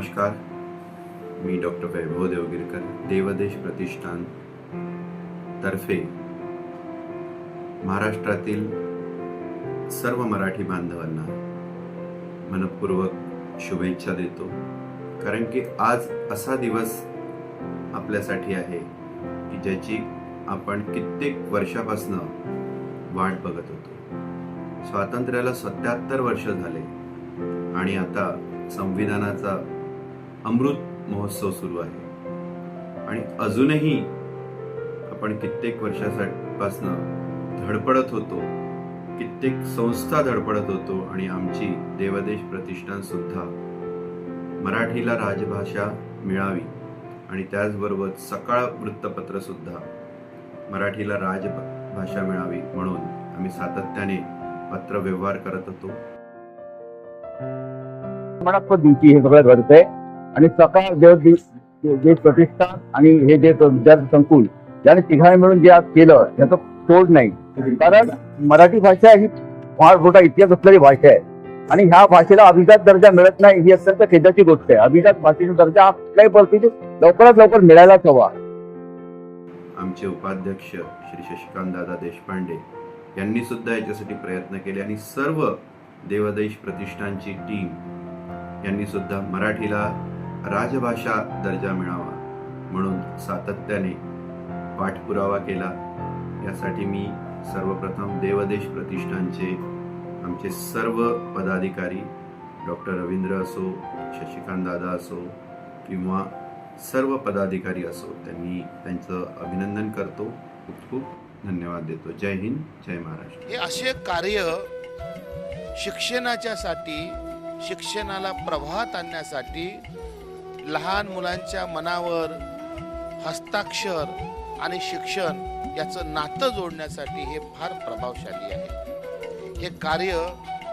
नमस्कार. मी डॉक्टर वैभव देवगिरकर देवदेश प्रतिष्ठान तर्फे महाराष्ट्रातील सर्व मराठी बांधवांना मनपूर्वक शुभेच्छा देतो. कारण की आज असा दिवस आपल्यासाठी आहे की ज्याची आपण कित्येक वर्षापासनं वाट बघत होतो. स्वातंत्र्याला सत्याहत्तर वर्ष झाले आणि आता संविधानाचा अमृत महोत्सव सुरू आहे. आणि अजूनही आपण कित्येक वर्षापासनं धडपडत होतो कित्येक संस्था धडपडत होतो आणि आमची देवदेश प्रतिष्ठान सुद्धा मराठीला राजभाषा मिळावी आणि त्याचबरोबर सकाळ वृत्तपत्र सुद्धा मराठीला राजभाषा मिळावी म्हणून आम्ही सातत्याने पत्र व्यवहार करत होतो. मला हे सगळं घडतंय आणि सकाळ देव जे प्रतिष्ठान आणि हे जे विद्यार्थी संकुल याने तिघांनी मिळून जे आज केलं त्याचं तोड नाही. कारण मराठी भाषा ही फार मोठा इतिहास असलेली भाषा आहे. आणि ह्या भाषेला अभिजात दर्जा मिळत नाही ही अत्यंत खेदाची गोष्ट आहे. अभिजात भाषेचा दर्जा हा कुठल्याही परिस्थितीत लवकरात लवकर मिळायलाच हवा. आमचे उपाध्यक्ष श्री शशिकांत दादा देशपांडे यांनी सुद्धा याच्यासाठी प्रयत्न केले आणि सर्व देवदेश प्रतिष्ठानची टीम यांनी सुद्धा मराठीला राजभाषा दर्जा मिळावा म्हणून सातत्याने पाठपुरावा केला. यासाठी मी सर्वप्रथम देवदेश प्रतिष्ठानचे आमचे सर्व पदाधिकारी डॉक्टर रवींद्र असो शशिकांत दादा असो किंवा सर्व पदाधिकारी असो त्यांनी त्यांचं अभिनंदन करतो. खूप खूप धन्यवाद देतो. जय हिंद जय महाराष्ट्र. हे असे कार्य शिक्षणाच्यासाठी शिक्षणाला प्रवाहात आणण्यासाठी लहान मुलांच्या मनावर हस्ताक्षर आणि शिक्षण याचं नातं जोडण्यासाठी हे फार प्रभावशाली आहे. हे कार्य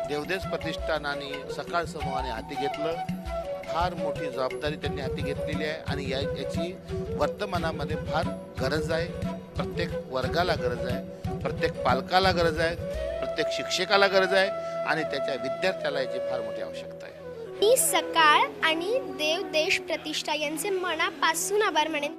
देवदेस प्रतिष्ठानाने सकाळ समूहाने हाती घेतलं. फार मोठी जबाबदारी त्यांनी हाती घेतलेली आहे आणि या याची वर्तमानामध्ये फार गरज आहे. प्रत्येक वर्गाला गरज आहे प्रत्येक पालकाला गरज आहे प्रत्येक शिक्षकाला गरज आहे आणि त्याच्या विद्यार्थ्याला याची फार मोठी आवश्यकता आहे. मी सकाळ आणि देव देश प्रतिष्ठा यांचे मनापासून आभार मानेन.